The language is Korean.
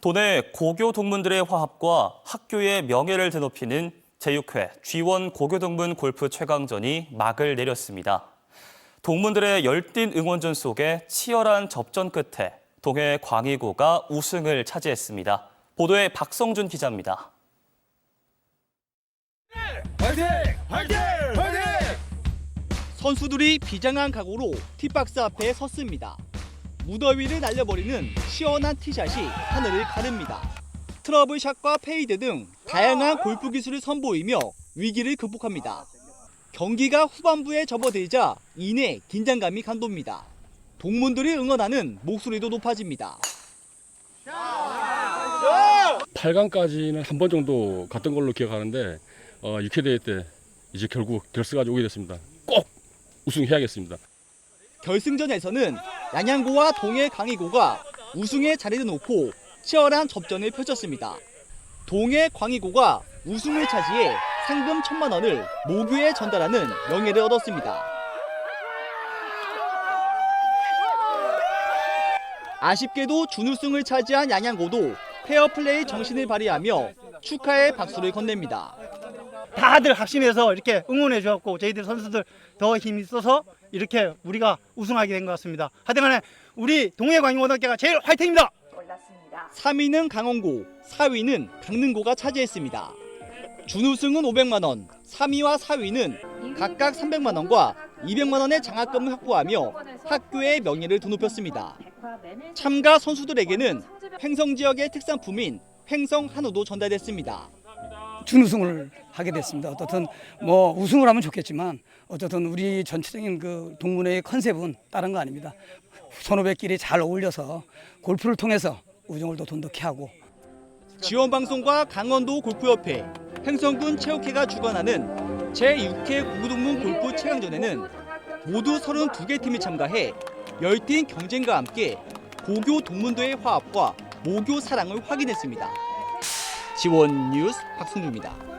도내 고교 동문들의 화합과 학교의 명예를 되높이는 제6회 G1 고교 동문 골프 최강전이 막을 내렸습니다. 동문들의 열띤 응원전 속에 치열한 접전 끝에 동해 광희고가 우승을 차지했습니다. 보도에 박성준 기자입니다. 화이팅! 화이팅! 화이팅! 선수들이 비장한 각오로 티박스 앞에 섰습니다. 무더위를 날려버리는 시원한 티샷이 하늘을 가릅니다. 트러블샷과 페이드 등 다양한 골프 기술을 선보이며 위기를 극복합니다. 경기가 후반부에 접어들자 이내 긴장감이 감돕니다. 동문들이 응원하는 목소리도 높아집니다. 8강까지는 한 번 정도 갔던 걸로 기억하는데 어, 6회 대회 때 이제 결국 결승까지 오게 됐습니다. 꼭 우승해야겠습니다. 결승전에서는 양양고와 동해 강희고가 우승의 자리를 놓고 치열한 접전을 펼쳤습니다. 동해 광희고가 우승을 차지해 상금 천만 원을 모교에 전달하는 명예를 얻었습니다. 아쉽게도 준우승을 차지한 양양고도 페어플레이 정신을 발휘하며 축하의 박수를 건넵니다. 다들 확신해서 이렇게 응원해 주었고 저희들 선수들 더 힘이 있어서 이렇게 우리가 우승하게 된 것 같습니다. 하여튼간에 우리 동해광인고등학교가 제일 화이팅입니다. 3위는 강원고, 4위는 강릉고가 차지했습니다. 준우승은 500만 원, 3위와 4위는 각각 300만 원과 200만 원의 장학금을 확보하며 학교의 명예를 드높였습니다. 참가 선수들에게는 횡성 지역의 특산품인 횡성 한우도 전달됐습니다. 준우승을 하게 됐습니다. 어떻든 뭐 우승을 하면 좋겠지만 어쨌든 우리 전체적인 그 동문회의 컨셉은 다른 거 아닙니다. 선후배끼리 잘 어울려서 골프를 통해서 우정을 더 돈독히 하고 지원방송과 강원도 골프협회, 횡성군 체육회가 주관하는 제6회 고구동문 골프 최강전에는 모두 32개 팀이 참가해 열띤 경쟁과 함께 고교 동문도의 화합과 모교 사랑을 확인했습니다. 지원 뉴스 박승주입니다.